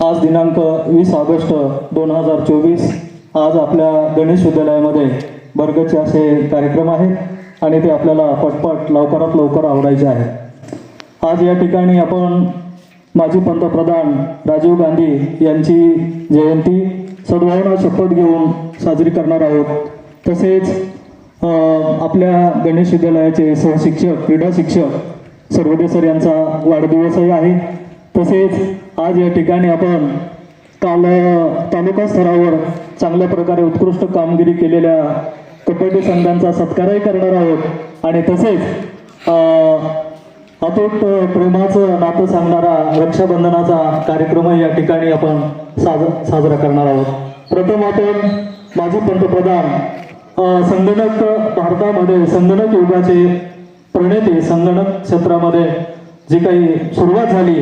आज दिनांक वीस ऑगस्ट दोन हजार चोवीस. आज आपल्या गणेश विद्यालयामध्ये बर्गचे असे कार्यक्रम आहेत आणि ते आपल्याला पटपट लवकरात लवकर आवडायचे आहे. आज या ठिकाणी आपण माजी पंतप्रधान राजीव गांधी यांची जयंती सद्भावना शपथ घेऊन साजरी करणार आहोत. तसेच आपल्या गणेश विद्यालयाचे सहशिक्षक क्रीडा शिक्षक सर्वदे सर यांचा वाढदिवसही आहे. तसेच आज या ठिकाणी आपण काल तालुका स्तरावर चांगल्या प्रकारे उत्कृष्ट कामगिरी केलेल्या कबड्डी संघांचा सत्कारही करणार आहोत. आणि तसेच अ, अतूट प्रेमाचं नातं सांगणारा रक्षाबंधनाचा कार्यक्रमही या ठिकाणी आपण साज साजरा करणार आहोत. प्रथम आपण माजी पंतप्रधान संगणक भारतामध्ये संगणक युगाचे प्रणेते संगणक क्षेत्रामध्ये जी काही सुरुवात झाली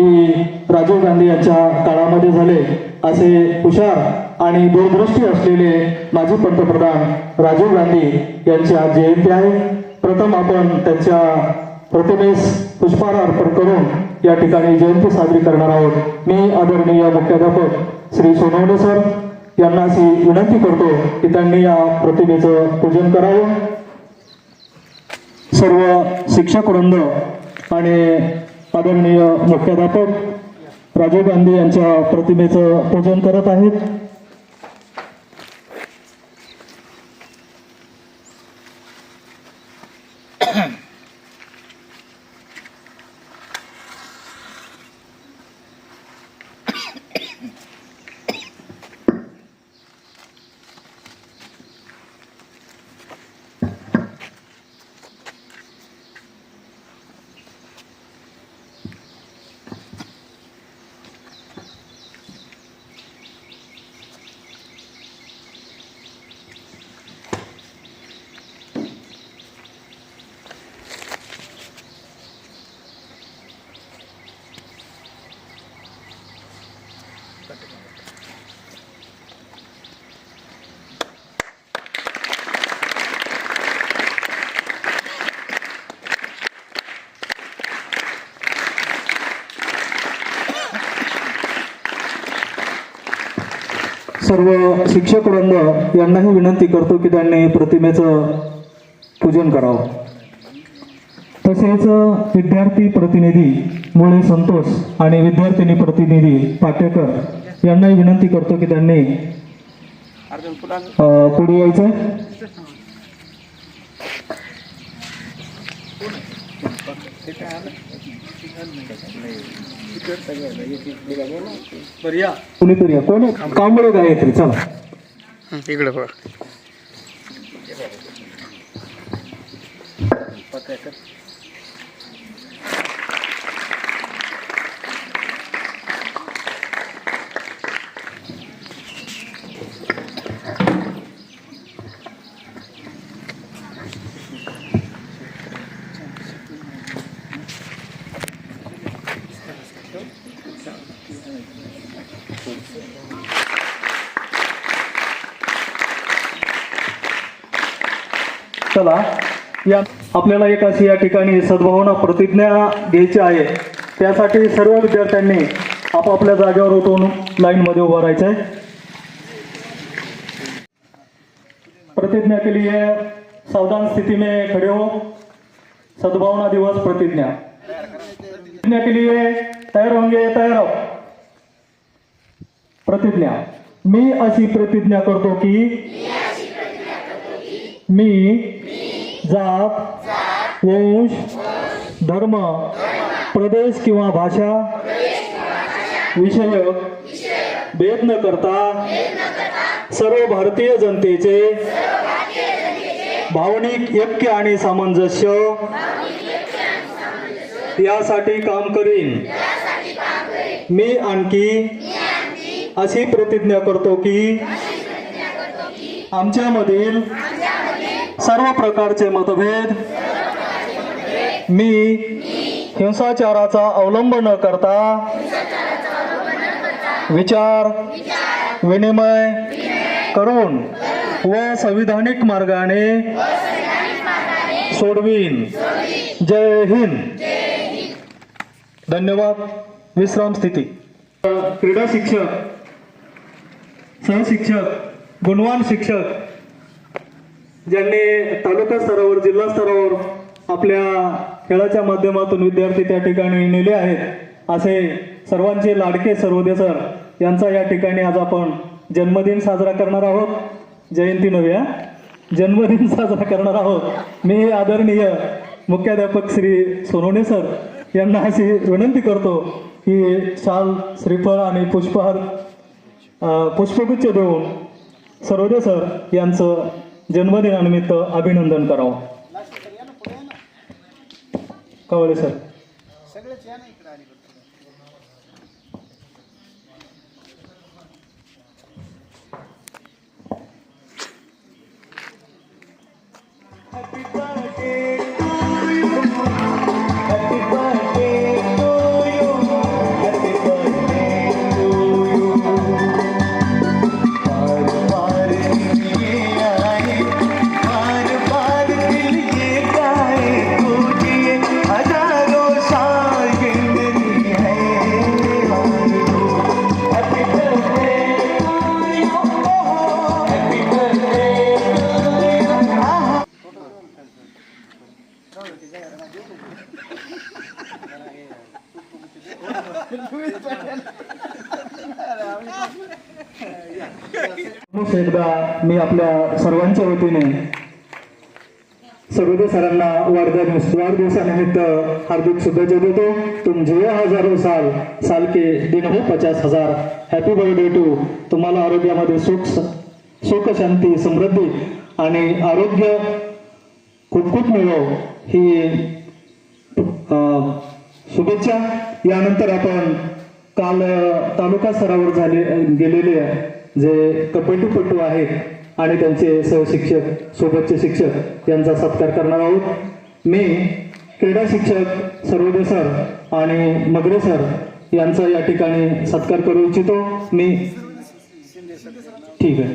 ती राजीव गांधी यांच्या काळामध्ये झाले असे हुशार आणि दूरदृष्टी असलेले माजी पंतप्रधान राजीव गांधी यांच्या जयंती आहे प्रथम आपण त्यांच्या प्रतिमेस पुष्पहार अर्पण करून या ठिकाणी जयंती साजरी करणार आहोत. मी आदरणीय मुख्याध्यापक श्री सोनवणे सर यांना अशी विनंती करतो की त्यांनी या प्रतिमेचं पूजन करावं. सर्व शिक्षक वृंद आणि आदरणीय मुख्याध्यापक राजीव गांधी यांच्या प्रतिमेचं पूजन करत आहेत. सर्व शिक्षक वृंद यांनाही विनंती करतो की त्यांनी प्रतिमेचं पूजन करावं. तसेच विद्यार्थी प्रतिनिधी मुळे संतोष आणि विद्यार्थिनी प्रतिनिधी पाटेकर यांनाही विनंती करतो की त्यांनी पुढे यायचं. कुणीतरी या. कोण आहे? कांबळे गायत्री चला. इकडे बघ. चला या आपल्याला एक अशी या ठिकाणी सद्भावना प्रतिज्ञा घ्यायची आहे. त्यासाठी सर्व विद्यार्थ्यांनी आपापल्या जागेवर उठून लाईनमध्ये उभं राहायचं आहे प्रतिज्ञा के लिए सावधान स्थिति में खड़े हो. सद्भावना दिवस प्रतिज्ञा. प्रतिज्ञा के लिए तयार होंगे तयार हो. प्रतिज्ञा. मी अशी प्रतिज्ञा करतो की मी जात वंश धर्म प्रदेश किंवा भाषा विषयक भेद न करता सर्व भारतीय जनतेचे भावनिक ऐक्य आणि सामंजस्य यासाठी काम करीन. मी आणखी अशी प्रतिज्ञा करतो की आमच्यामधील सर्व प्रकारचे मतभेद. मी हिंसाचाराचा अवलंब न करता विचार विनिमय करून व संविधानिक मार्गाने सोडवीन. जय हिंद. धन्यवाद. विश्राम स्थिती. क्रीडा शिक्षक सहशिक्षक गुणवान शिक्षक ज्यांनी तालुका स्तरावर जिल्हा स्तरावर आपल्या खेळाच्या माध्यमातून विद्यार्थी त्या ठिकाणी नेले आहेत. असे सर्वांचे लाडके सर्वोदय सर यांचा या ठिकाणी आज आपण जन्मदिन साजरा करणार आहोत. जयंती नव्हे जन्मदिन साजरा करणार आहोत. मी आदरणीय मुख्याध्यापक श्री सोनवणे सर यांना अशी विनंती करतो की शाल श्रीफळ आणि पुष्पहार पुष्पगुच्छ देऊन सर्वोदय सर यांचं जन्मदिनानिमित्त अभिनंदन करावं. कवळे सर. पुन्हा मी आपल्या सर्वांच्या वतीने सर्वोदय सरांना वाढदिवस वाढदिवसानिमित्त हार्दिक शुभेच्छा देतो. तुम जिओ हजारो साल साल के दिन हो पचास हजार. हॅपी बर्थडे टू तुम्हाला आरोग्यामध्ये सुख सुख शांती समृद्धी आणि आरोग्य खूप खूप मिळो ही अं, शुभेच्छा. यानंतर आपण काल तालुका स्तरावर झाले गेलेले जे कपटूपटू आहेत आणि त्यांचे सहशिक्षक सोबतचे शिक्षक यांचा सत्कार करणार आहोत. मी क्रीडा शिक्षक सर्वोदय सर आणि मगरे सर यांचा या ठिकाणी सत्कार करू इच्छितो. मी ठीक आहे.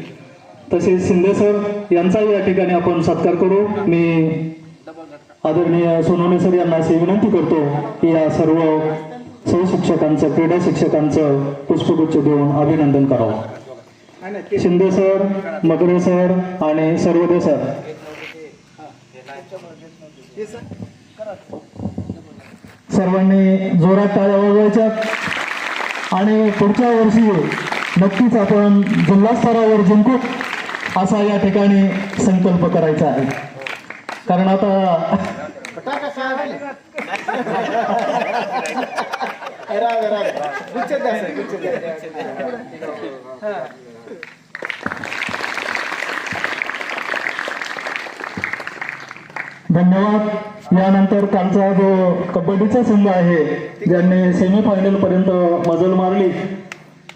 तसेच शिंदे सर यांचाही या ठिकाणी आपण सत्कार करू. मी आदरणीय सोनवणे सर यांना अशी विनंती करतो की या सर्व सहशिक्षकांचं क्रीडा शिक्षकांचं पुष्पगुच्छ देऊन अभिनंदन करावं. शिंदे सर मगरे सर आणि सर्वदे सर. सर्वांनी जोरात टाळ्या वाजवायच्या आणि पुढच्या वर्षी नक्कीच आपण जिल्हा स्तरावर जिंकू असा या ठिकाणी संकल्प करायचा आहे. कारण आता धन्यवाद. यानंतर कालचा जो कबड्डीचा संघ आहे ज्यांनी सेमीफायनल पर्यंत मजल मारली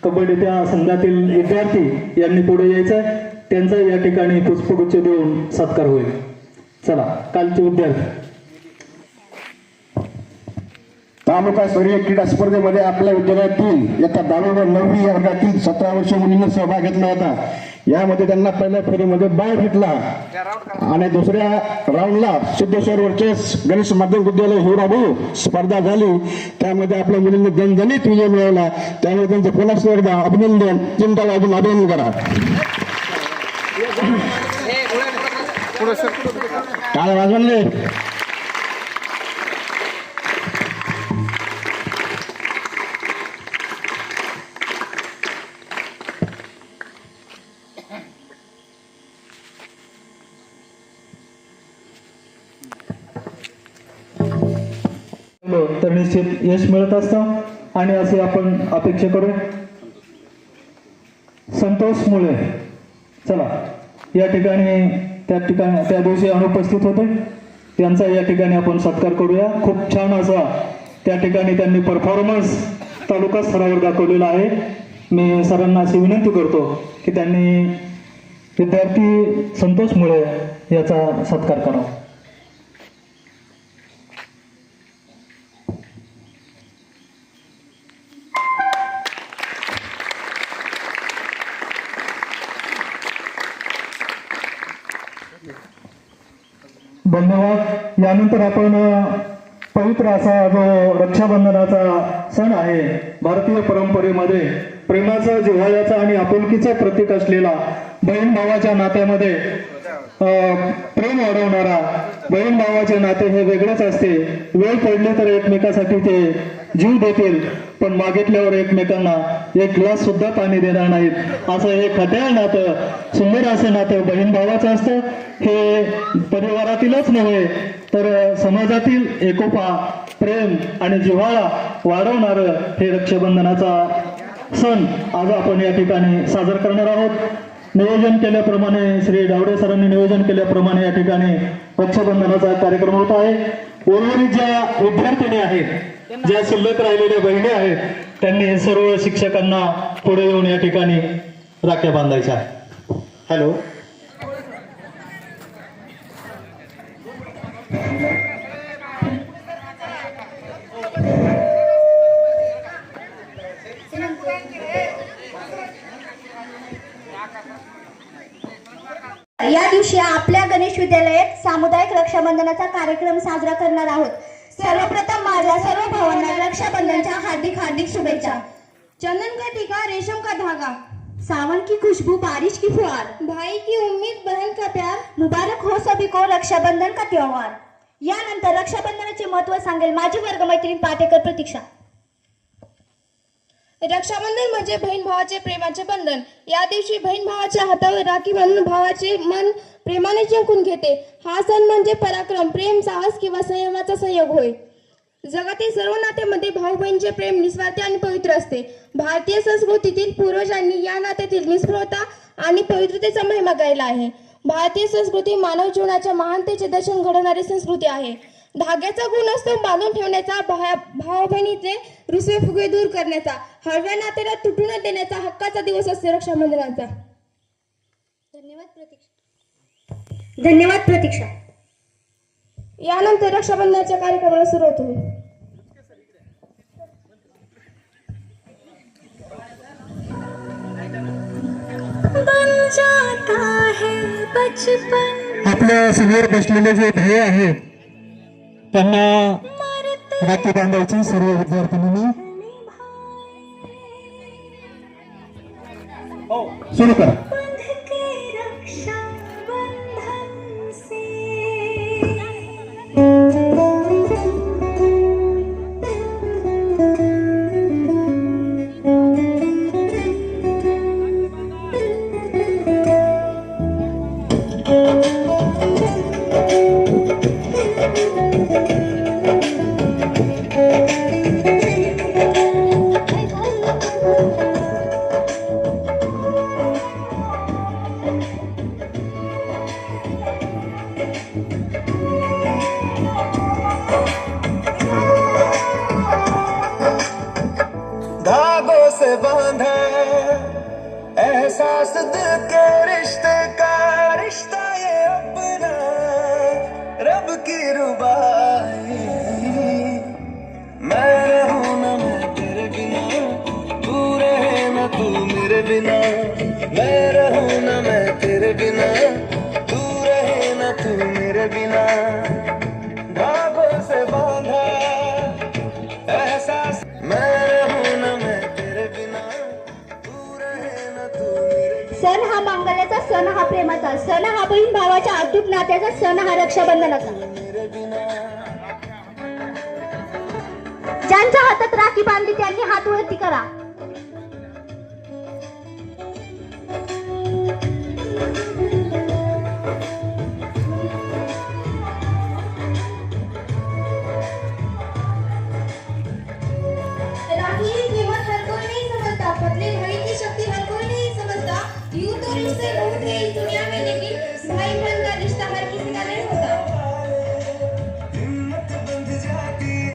कबड्डी त्या संघातील विद्यार्थी यांनी पुढे यायचं त्यांचा या ठिकाणी पुष्पगुच्छ देऊन सत्कार होईल. चला कालचे विद्यार्थी. तालुका स्तरीय क्रीडा स्पर्धेमध्ये आपल्या विद्यालयातील इयत्ता दहावी व नववी या वर्गातील सतरा वर्ष मुलींनी सहभाग घेतला होता. यामध्ये त्यांना पहिल्या फेरीमध्ये बाय भेटला. आणि दुसऱ्या राऊंडला सिद्धेश्वर वर्चेस गणेश माध्यमिक विद्यालय हिवराबू स्पर्धा झाली. त्यामध्ये आपल्या मुलींनी दणदणीत विजय मिळवला. त्यामुळे त्यांचं पुन्हा एकदा अभिनंदन चिंता वाजून अभिनंदन करा काय वाजवले तर निश्चित यश मिळत असतं. आणि असे आपण अपेक्षा करू संतोष मुळे. चला या ठिकाणी त्या ठिकाणी त्या दिवशी अनुपस्थित होते. त्यांचा या ठिकाणी आपण सत्कार करूया. खूप छान असा त्या ठिकाणी त्यांनी परफॉर्मन्स तालुका स्तरावर दाखवलेला आहे. मी सरांना अशी विनंती करतो की त्यांनी विद्यार्थी संतोष मुळे याचा सत्कार करावा. यानंतर आपण पवित्र असा जो रक्षाबंधनाचा सण आहे भारतीय परंपरेमध्ये प्रेमाचा जिव्हाळ्याचा आणि आपुलकीचं प्रतीक असलेला बहीण भावाच्या नात्यामध्ये प्रेम वाढवणारा बहीण भावाचे नाते हे वेगळेच असते. वेळ पडले तर एकमेकासाठी ते जीव देतील पण मागितल्यावर एकमेकांना एक ग्लास सुद्धा पाणी देणार नाहीत. असं हे खट्याळ नातं सुंदर असं नातं. बहीण भावाचं असतं हे परिवारातीलच नव्हे तर समाजातील एकोपा प्रेम आणि जिव्हाळा वाढवणारं हे रक्षाबंधनाचा सण आज आपण या ठिकाणी साजरा करणार आहोत. नियोजन केल्याप्रमाणे श्री डावडे सरांनी नियोजन केल्याप्रमाणे या ठिकाणी रक्षाबंधनाचा कार्यक्रम होत आहे. उर्वरित ज्या विद्यार्थिनी आहेत ज्या शिल्लक राहिलेल्या बहिणी आहेत त्यांनी हे सर्व शिक्षकांना पुढे येऊन या ठिकाणी राख्या बांधायच्या आहेत. हॅलो? या दिवशी आपल्या गणेश विद्यालयात सामुदायिक रक्षाबंधनाचा कार्यक्रम साजरा करणार आहोत. सर्वप्रथम माझ्या सर्व भावांना रक्षाबंधनच्या हार्दिक हार्दिक शुभेच्छा. चंदन का टीका रेशम का धागा? सावन की खुशबू बारिश की फुहार. भाई की उम्मीद बहन का प्यार. मुबारक हो सभी को रक्षाबंधन का त्योहार. यानंतर रक्षाबंधनाचे महत्त्व सांगेल माझी वर्गमैत्रीण पाटेकर प्रतीक्षा. रक्षाबंधन म्हणजे बहीण भावाचे प्रेमाचे बंधन. या दिवशी बहीण भावाच्या हातावर राखी बांधून भावाचे मन प्रेमाने जिंकून घेते. हा सण म्हणजे पराक्रम प्रेम साहस किंवा संयमाचा संयोग होय. जगातील सर्व नात्यामध्ये भाऊ बहिणीचे प्रेम निस्वार्थी आणि पवित्र असते. भारतीय संस्कृतीतील पूर्वजांनी या नात्यातील निस्पृहता आणि पवित्रतेचा महिमा गायला आहे. भारतीय संस्कृती मानव जीवनाच्या महानतेचे दर्शन घडवणारी संस्कृती आहे. धाग्याचा गुण असतो बांधून ठेवण्याचा भाव बहिणीचे रुसवे फुगे दूर करण्याचा हळव्या नात्याला तुटू न देण्याचा हक्काचा दिवस असतो रक्षाबंधनाचा. धन्यवाद प्रतीक्षा. धन्यवाद प्रतीक्षा. यानंतर रक्षाबंधनाच्या कार्यक्रमाला सुरुवात होईल. है आपल्यासमोर बसलेले जे ध्येय आहेत त्यांना राखी बांधायची सर्व विद्यार्थिनींनी सुरू करा. मैं रहूं ना मैं तेरे बिना तू रहे ना तू मेरे बिना। धागों से बांधा एहसास। मैं रहूं ना मैं तेरे बिना तू रहे ना तू मेरे सण हा मांगल्याचा सण हा प्रेमाचा सण हा बहीण भावाच्या अतूट नात्याचा सण हा रक्षाबंधनाचा. ज्यांच्या हातात राखी बांधली त्यांनी हात वरती करा.